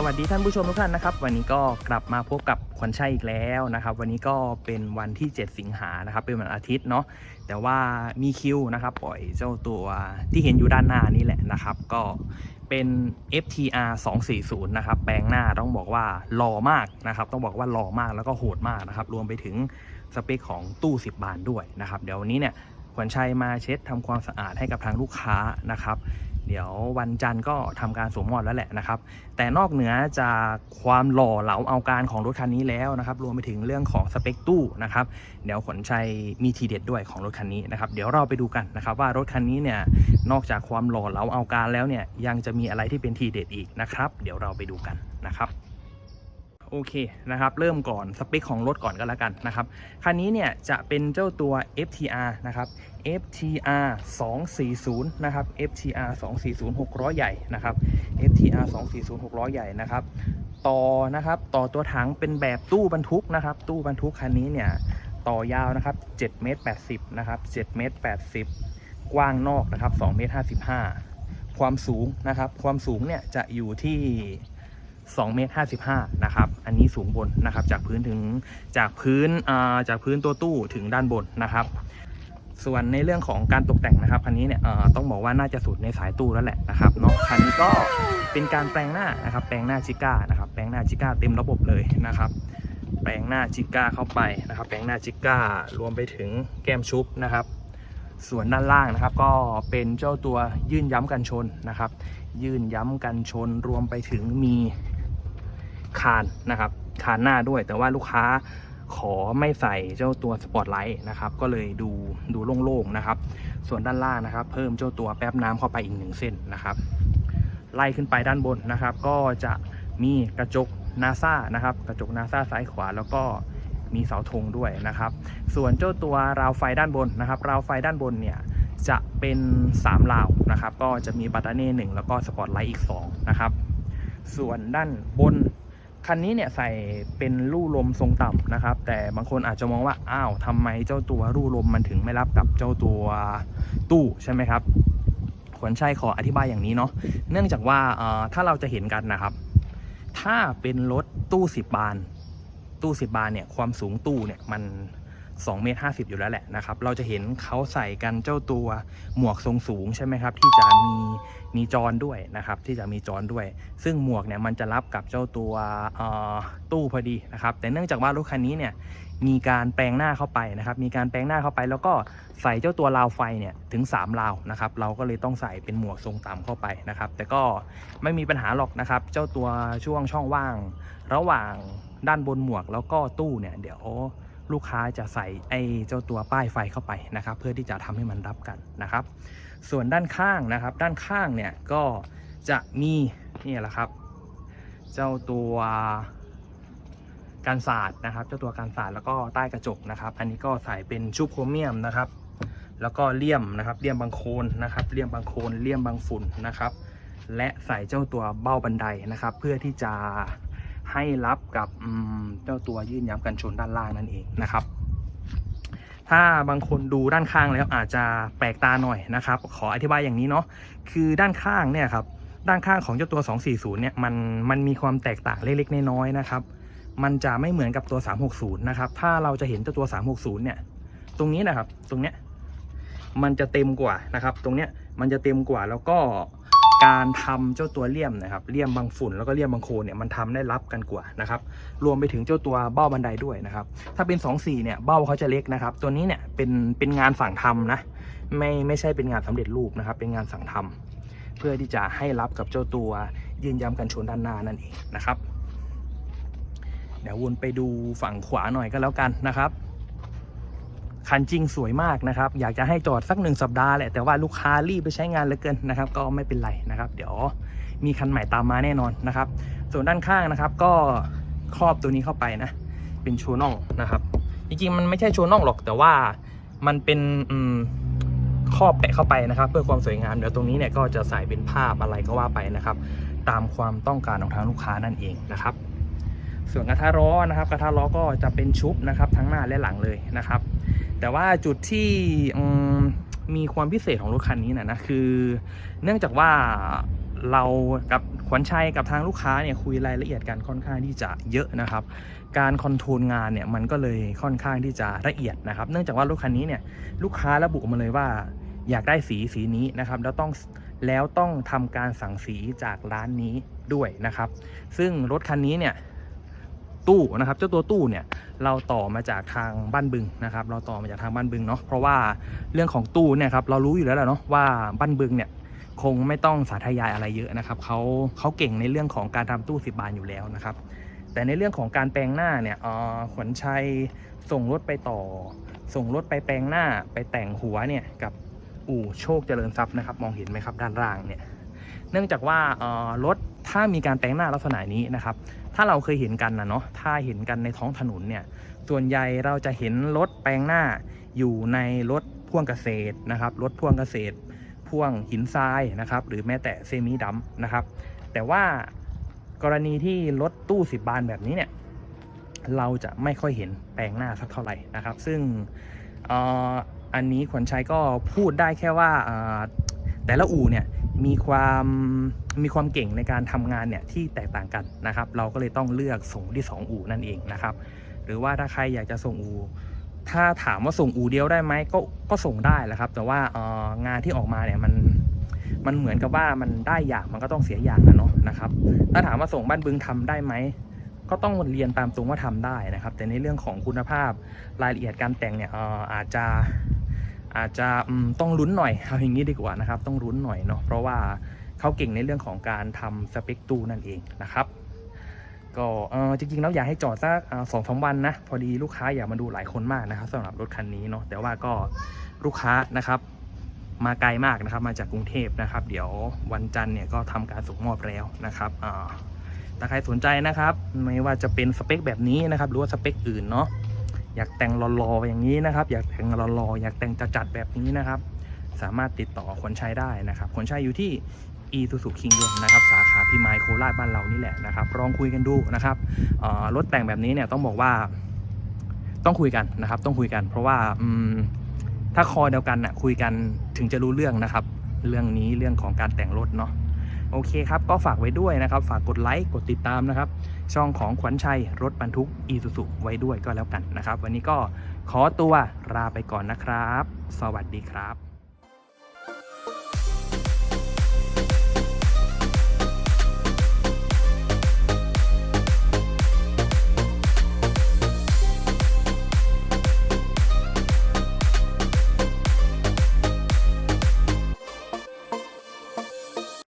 สวัสดีท่านผู้ชมทุกท่านนะครับ วันนี้ก็กลับมาพบกับขวัญชัยอีกแล้วนะครับ วันนี้ก็เป็นวันที่ 7 สิงหานะครับ เป็นวันอาทิตย์เนาะแต่ว่ามีคิวนะครับ ปล่อยเจ้าตัวที่เห็นอยู่ด้านหน้านี่แหละนะครับ ก็เป็น FTR 240 นะครับ แปลงหน้าต้องบอกว่าหล่อมากนะครับ ต้องบอกว่าหล่อมากแล้วก็โหดมากนะครับ รวมไปถึงสเปคของตู้ 10 บานด้วยนะครับ เดี๋ยววันนี้เนี่ยขวัญชัยมาเช็ดทำความสะอาดให้กับทางลูกค้านะครับ เดี๋ยววันจันทร์ก็ทำการสวมหมอดแล้วแหละนะครับ แต่นอกเหนือจากความหล่อเหลาเอาการของรถคันนี้แล้วนะครับ รวมไปถึงเรื่องของสเปคตู้นะครับ เดี๋ยวขนชัยมีทีเด็ดด้วยของรถคันนี้นะครับ เดี๋ยวเราไปดูกันนะครับ ว่ารถคันนี้เนี่ยนอกจากความหล่อเหลาเอาการแล้วเนี่ยยังจะมีอะไรที่เป็นทีเด็ดอีกนะครับ เดี๋ยวเราไปดูกันนะครับโอเคนะครับเริ่มก่อนสเปคของรถก่อนก็แล้วกันนะครับคันนี้เนี่ยจะเป็นเจ้าตัว FTR นะครับ FTR 240นะครับ FTR 240 600 ใหญ่นะครับ FTR 240 600 ใหญ่นะครับ ต่อนะครับต่อตัวถังเป็นแบบตู้บรรทุกนะครับ ตู้บรรทุกคันนี้เนี่ยต่อยาวนะครับ7เมตร80นะครับ7เมตร80 กว้างนอกนะครับ2เมตร55 ความสูงนะครับ ความสูงเนี่ยจะอยู่ที่2เมตร55นะครับ อันนี้สูงบนนะครับ จากพื้นถึงจากพื้นอ่าจากพื้นตัวตู้ถึงด้านบนนะครับ ส่วนในเรื่องของการตกแต่งนะครับคันนี้เนี่ยต้องบอกว่าน่าจะสุดในสายตู้แล้วแหละนะครับเนาะคันนี้ก็เป็นการแปลงหน้านะครับ แปลงหน้าจิก้านะครับแปลงหน้าจิก้าเต็มระบบเลยนะครับแปลงหน้าจิก้าเข้าไปนะครับ แปลงหน้าจิก้ารวมไปถึงแก้มชุบนะครับ ส่วนด้านล่างนะครับ ก็เป็นเจ้าตัวยื่นย้ำกันชนนะครับ ยื่นย้ำกันชนรวมไปถึงมีคานนะครับคานหน้าด้วย แต่ว่าลูกค้า ขอไม่ใส่เจ้าตัวสปอตไลท์นะครับ ก็เลยดูดูโล่งๆนะครับ ส่วนด้านล่างนะครับ เพิ่มเจ้าตัวแป๊บน้ำเข้าไปอีกหนึ่งเส้นนะครับ ไล่ขึ้นไปด้านบนนะครับ ก็จะมีกระจกนาซานะครับ กระจกนาซาซ้ายขวาแล้วก็มีเสาธงด้วยนะครับ ส่วนเจ้าตัวราวไฟด้านบนนะครับ ราวไฟด้านบนเนี่ยจะเป็น 3 ราวนะครับ ก็จะมีบัตเตอร์เน่หนึ่งแล้วก็สปอตไลท์อีก2นะครับ ส่วนด้านบน คันนี้เนี่ยใส่เป็นลู่ลมทรงต่ำนะครับ แต่บางคนอาจจะมองว่าอ้าวทำไมเจ้าตัวลู่ลมมันถึงไม่รับกับเจ้าตัวตู้ใช่ไหมครับขวัญชัยขออธิบายอย่างนี้เนาะเนื่องจากว่าถ้าเราจะเห็นกันนะครับ ถ้าเป็นรถตู้ 10 บาน ตู้ 10 บานเนี่ยความสูงตู้เนี่ยมัน 2เมตร50 อยู่แล้วแหละนะครับ เราจะเห็นเขาใส่กันเจ้าตัวหมวกทรงสูงใช่ไหมครับ ที่จะมีมีจอนด้วยนะครับ ที่จะมีจอนด้วย ซึ่งหมวกเนี่ยมันจะรับกับเจ้าตัวอ่อตู้พอดีนะครับ แต่เนื่องจากว่ารถคันนี้เนี่ยมีการแปลงหน้าเข้าไปนะครับ มีการแปลงหน้าเข้าไป แล้วก็ใส่เจ้าตัวราวไฟเนี่ยถึง 3 ราวนะครับ เราก็เลยต้องใส่เป็นหมวกทรงต่ำเข้าไปนะครับ แต่ก็ไม่มีปัญหาหรอกนะครับ เจ้าตัวช่วงช่องว่าง ระหว่างด้านบนหมวกแล้วก็ตู้เนี่ยเดี๋ยว ลูกค้าจะใส่ไอ้เจ้าตัวป้ายไฟเข้าไปนะครับ เพื่อที่จะทำให้มันรับกันนะครับ ส่วนด้านข้างนะครับ ด้านข้างเนี่ยก็จะมีนี่แหละครับ เจ้าตัวการสาดนะครับ เจ้าตัวการสาดแล้วก็ใต้กระจกนะครับ อันนี้ก็ใส่เป็นชุบโครเมียมนะครับ แล้วก็เลี่ยมนะครับเลี่ยมบางโคนนะครับเลี่ยมบางโคนเลี่ยมบางฝุ่นนะครับ และใส่เจ้าตัวเบ้าบันไดนะครับ เพื่อที่จะ ให้รับกับเจ้าตัวยื่นย้ำกันชนด้านล่างนั่นเองนะครับ ถ้าบางคนดูด้านข้างแล้วอาจจะแปลกตาหน่อยนะครับ ขออธิบายอย่างนี้เนาะคือด้านข้างเนี่ยครับด้านข้างของเจ้าตัว 240 เนี่ยมันมันมีความแตกต่างเล็กๆน้อยๆนะครับ มันจะไม่เหมือนกับตัว 360 นะครับ ถ้าเราจะเห็นเจ้าตัว 360 เนี่ย ตรงนี้นะครับ ตรงเนี้ยมันจะเต็มกว่านะครับ ตรงเนี้ยมันจะเต็มกว่าแล้วก็ การทำเจ้าตัวเลี่ยมนะครับเลี่ยมบางฝุ่นแล้วก็เลี่ยมบางโคนเนี่ยมันทำได้รับกันกว่านะครับรวมไปถึงเจ้าตัวเบ้าบันไดด้วยนะครับถ้าเป็น 2-4เนี่ยเบ้าเขาจะเล็กนะครับ ตัวนี้เนี่ยเป็นเป็นงานสั่งทำนะไม่ไม่ใช่เป็นงานสำเร็จรูปนะครับ เป็นงานสั่งทำเพื่อที่จะให้รับกับเจ้าตัวยืนย้ำกันชนด้านหน้านั่นเองนะครับ เดี๋ยววนไปดูฝั่งขวาหน่อยก็แล้วกันนะครับ คันจริงสวยมากนะครับ อยากจะให้จอดสักหนึ่งสัปดาห์แหละ แต่ว่าลูกค้ารีบไปใช้งานเหลือเกินนะครับ ก็ไม่เป็นไรนะครับ เดี๋ยวมีคันใหม่ตามมาแน่นอนนะครับ ส่วนด้านข้างนะครับ ก็ครอบตัวนี้เข้าไปนะ เป็นโชว์น่องนะครับ จริงๆมันไม่ใช่โชว์น่องหรอกแต่ว่ามันเป็นอืมครอบแปะเข้าไปนะครับ เพื่อความสวยงามเดี๋ยวตรงนี้เนี่ยก็จะใส่เป็นภาพอะไรก็ว่าไปนะครับ ตามความต้องการของทางลูกค้านั่นเองนะครับ ส่วนกระทะล้อนะครับ กระทะล้อก็จะเป็นชุบนะครับ ทั้งหน้าและหลังเลยนะครับ แต่ว่าจุดที่มีความพิเศษของรถคันนี้นะนะคือ เนื่องจากว่าเรากับขวัญชัยกับทางลูกค้าเนี่ยคุยรายละเอียดกันค่อนข้างที่จะเยอะนะครับ การคอนโทรลงานเนี่ยมันก็เลยค่อนข้างที่จะละเอียดนะครับ เนื่องจากว่ารถคันนี้เนี่ยลูกค้าระบุมาเลยว่าอยากได้สีสีนี้นะครับ แล้วต้องแล้วต้องทำการสั่งสีจากร้านนี้ด้วยนะครับ ซึ่งรถคันนี้เนี่ยตู้นะครับ เจ้าตัวตู้เนี่ย เราต่อมาจากทางบ้านบึงนะครับ เราต่อมาจากทางบ้านบึงเนาะเพราะว่าเรื่องของตู้เนี่ยครับเรารู้อยู่แล้วแหละเนาะว่าบ้านบึงเนี่ยคงไม่ต้องสาธยายอะไรเยอะนะครับเขาเขาเก่งในเรื่องของการทำตู้สิบบานอยู่แล้วนะครับ แต่ในเรื่องของการแปลงหน้าเนี่ยอ่อขวัญชัยส่งรถไปต่อ ส่งรถไปแปลงหน้าไปแต่งหัวเนี่ยกับอู่โชคเจริญทรัพย์นะครับ มองเห็นไหมครับด้านล่างเนี่ย เนื่องจากว่ารถถ้ามีการแปลงหน้าลักษณะนี้นะครับ ถ้าเราเคยเห็นกันนะเนาะถ้าเห็นกันในท้องถนนเนี่ยส่วนใหญ่เราจะเห็นรถแปลงหน้าอยู่ในรถพ่วงเกษตรนะครับรถพ่วงเกษตร พ่วงหินทรายนะครับ หรือแม้แต่เซมิดัมนะครับ แต่ว่ากรณีที่รถตู้สิบบานแบบนี้เนี่ยเราจะไม่ค่อยเห็นแปลงหน้าสักเท่าไหร่นะครับ ซึ่งออันนี้ขวัญชัยก็พูดได้แค่ว่าแต่ละอู่เนี่ย มีความมีความเก่งในการทำงานเนี่ยที่แตกต่างกันนะครับ เราก็เลยต้องเลือกส่งที่ 2 อู่นั่นเองนะครับ หรือว่าถ้าใครอยากจะส่งอู่ถ้าถามว่าส่งอู่เดียวได้ไหมก็ก็ส่งได้แหละครับ แต่ว่าเอองานที่ออกมาเนี่ยมันมันเหมือนกับว่ามันได้อย่างมันก็ต้องเสียอย่างนะเนาะนะครับ ถ้าถามว่าส่งบ้านบึงทำได้ไหมก็ต้องเรียนตามตรงว่าทำได้นะครับ แต่ในเรื่องของคุณภาพรายละเอียดการแต่งเนี่ยเอออาจจะ อาจจะต้องลุ้นหน่อยเอาอย่างนี้ดีกว่านะครับ ต้องลุ้นหน่อยเนาะเพราะว่าเขาเก่งในเรื่องของการทำสเปคตู้นั่นเองนะครับ ก็จริงๆแล้วอยากให้จอดสักสองสามวันนะ พอดีลูกค้าอยากมาดูหลายคนมากนะครับสำหรับรถคันนี้เนาะแต่ว่าก็ลูกค้านะครับมาไกลมากนะครับ มาจากกรุงเทพนะครับ เดี๋ยววันจันทร์เนี่ยก็ทำการส่งมอบแล้วนะครับอ่าถ้าใครสนใจนะครับ ไม่ว่าจะเป็นสเปคแบบนี้นะครับ หรือว่าสเปคอื่นเนาะ อยากแต่งรอๆอย่างนี้นะครับ อยากแต่งรอๆอยากแต่งจัดๆแบบนี้นะครับ สามารถติดต่อขนชัยได้นะครับขนชัยอยู่ที่ e s u z u King ยนนะครับสาขาพิมายโคราชบ้านเรานี่แหละนะครับลองคุยกันดูนะครับรถแต่งแบบนี้เนี่ยต้องบอกว่าต้องคุยกันนะครับ ต้องคุยกัน เพราะว่าถ้าคอเดียวกันน่ะคุยกันถึงจะรู้เรื่องนะครับ เรื่องนี้เรื่องของการแต่งรถเนาะ โอเคครับ ก็ฝากไว้ด้วยนะครับ ฝากกดไลค์กดติดตามนะครับ ช่องของขวัญชัยรถบรรทุกอีสุสุไว้ด้วยก็แล้วกันนะครับ วันนี้ก็ขอตัวลาไปก่อนนะครับ สวัสดีครับ